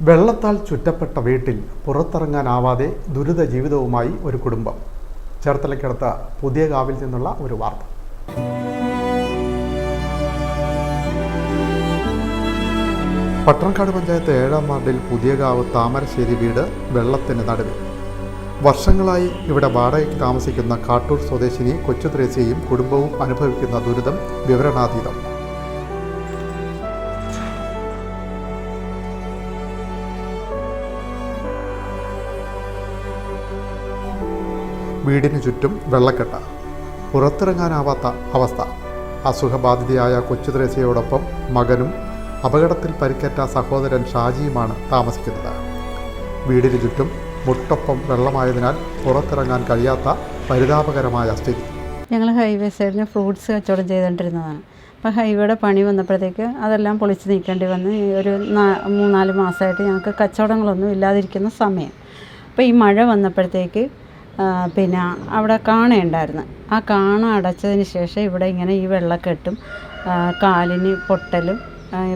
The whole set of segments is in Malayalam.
വെള്ളത്താൽ ചുറ്റപ്പെട്ട വീട്ടിൽ പുറത്തിറങ്ങാനാവാതെ ദുരിത ജീവിതവുമായി ഒരു കുടുംബം. ചേർത്തലയ്ക്കടുത്ത പുതിയ കാവിൽ നിന്നുള്ള ഒരു വാർത്ത. പട്ടണക്കാട് പഞ്ചായത്ത് ഏഴാം വാർഡിൽ പുതിയകാവ് താമരശ്ശേരി വീട് വെള്ളത്തിന് നടുവിൽ. വർഷങ്ങളായി ഇവിടെ വാടകയ്ക്ക് താമസിക്കുന്ന കാട്ടൂർ സ്വദേശിനി കൊച്ചു ത്രേസ്യയും കുടുംബവും അനുഭവിക്കുന്ന ദുരിതം വിവരണാതീതം. വീടിന് ചുറ്റും വെള്ളക്കെട്ട്. പുറത്തിറങ്ങാനാവാത്ത അവസ്ഥ. അസുഖബാധിതയായ കൊച്ചു ത്രേസ്യയോടൊപ്പം മകനും അപകടത്തിൽ പരിക്കേറ്റ സഹോദരൻ ഷാജിയുമാണ് താമസിക്കുന്നത്. വീടിന് ചുറ്റും മുട്ടൊപ്പം വെള്ളമായതിനാൽ പുറത്തിറങ്ങാൻ കഴിയാത്ത പരിതാപകരമായ സ്ഥിതി. ഞങ്ങൾ ഹൈവേ സൈഡിന് ഫ്രൂട്ട്സ് കച്ചവടം ചെയ്തുകൊണ്ടിരുന്നതാണ്. അപ്പോൾ ഹൈവേയുടെ പണി വന്നപ്പോഴത്തേക്ക് അതെല്ലാം പൊളിച്ച് നീക്കേണ്ടി വന്ന് ഒരു മൂന്നാൽ മാസമായിട്ട് ഞങ്ങൾക്ക് കച്ചവടങ്ങളൊന്നും ഇല്ലാതിരിക്കുന്ന സമയം. അപ്പോൾ ഈ മഴ വന്നപ്പോഴത്തേക്ക് പിന്നെ അവിടെ കാണയുണ്ടായിരുന്നു. ആ കാണ അടച്ചതിന് ശേഷം ഇവിടെ ഇങ്ങനെ ഈ വെള്ളക്കെട്ടും കാലിന് പൊട്ടലും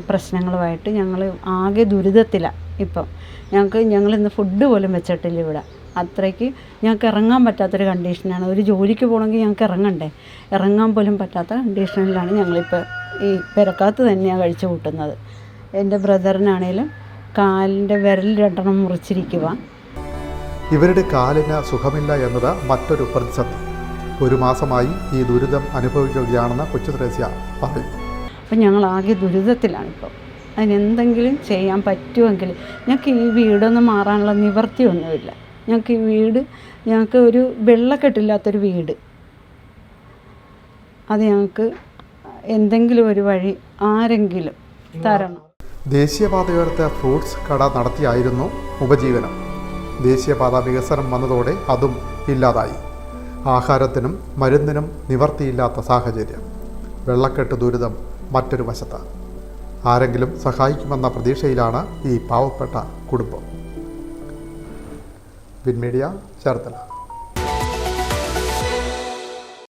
പ്രശ്നങ്ങളുമായിട്ട് ഞങ്ങൾ ആകെ ദുരിതത്തിലാണ് ഇപ്പം. ഞങ്ങൾക്ക് ഞങ്ങൾ ഇന്ന് ഫുഡ് പോലും വെച്ചിട്ടില്ല ഇവിടെ. അത്രയ്ക്ക് ഞങ്ങൾക്ക് ഇറങ്ങാൻ പറ്റാത്തൊരു കണ്ടീഷനാണ് ഒരു ജോലിക്ക് പോകണമെങ്കിൽ ഞങ്ങൾക്ക് ഇറങ്ങണ്ടേ? ഇറങ്ങാൻ പോലും പറ്റാത്ത കണ്ടീഷനിലാണ് ഞങ്ങളിപ്പോൾ ഈ പെരക്കാത്ത് തന്നെയാണ് കഴിച്ചു കൂട്ടുന്നത്. എന്റെ ബ്രദറിനാണേലും കാലിന്റെ വിരൽ രണ്ടെണ്ണം മുറിച്ചിരിക്കുക ഇവരുടെ കാലിന് സുഖമില്ല എന്നത് മറ്റൊരു പ്രതിസന്ധി. ഒരു മാസമായി ഈ ദുരിതം അനുഭവിക്കുകയാണെന്ന് കൊച്ചു ത്രേസ്യ പറയും അപ്പം ഞങ്ങൾ ആകെ ദുരിതത്തിലാണിപ്പോൾ. അതിനെന്തെങ്കിലും ചെയ്യാൻ പറ്റുമെങ്കിൽ ഞങ്ങൾക്ക് ഈ വീടൊന്നും മാറാനുള്ള നിവർത്തിയൊന്നുമില്ല ഞങ്ങൾക്ക് ഈ വീട് ഞങ്ങൾക്ക് ഒരു വെള്ളക്കെട്ടില്ലാത്തൊരു വീട്. അത് ഞങ്ങൾക്ക് എന്തെങ്കിലും ഒരു വഴി ആരെങ്കിലും തരണം. ദേശീയപാതയോരത്തെ ഫ്രൂട്ട്സ് കട നടത്തിയായിരുന്നു ഉപജീവനം. ദേശീയപാത വികസനം വന്നതോടെ അതും ഇല്ലാതായി. ആഹാരത്തിനും മരുന്നിനും നിവർത്തിയില്ലാത്ത സാഹചര്യം. വെള്ളക്കെട്ട് ദുരിതം മറ്റൊരു വശത്ത്. ആരെങ്കിലും സഹായിക്കുമെന്ന പ്രതീക്ഷയിലാണ് ഈ പാവപ്പെട്ട കുടുംബം. വിൻമീഡിയ ചേർത്തല.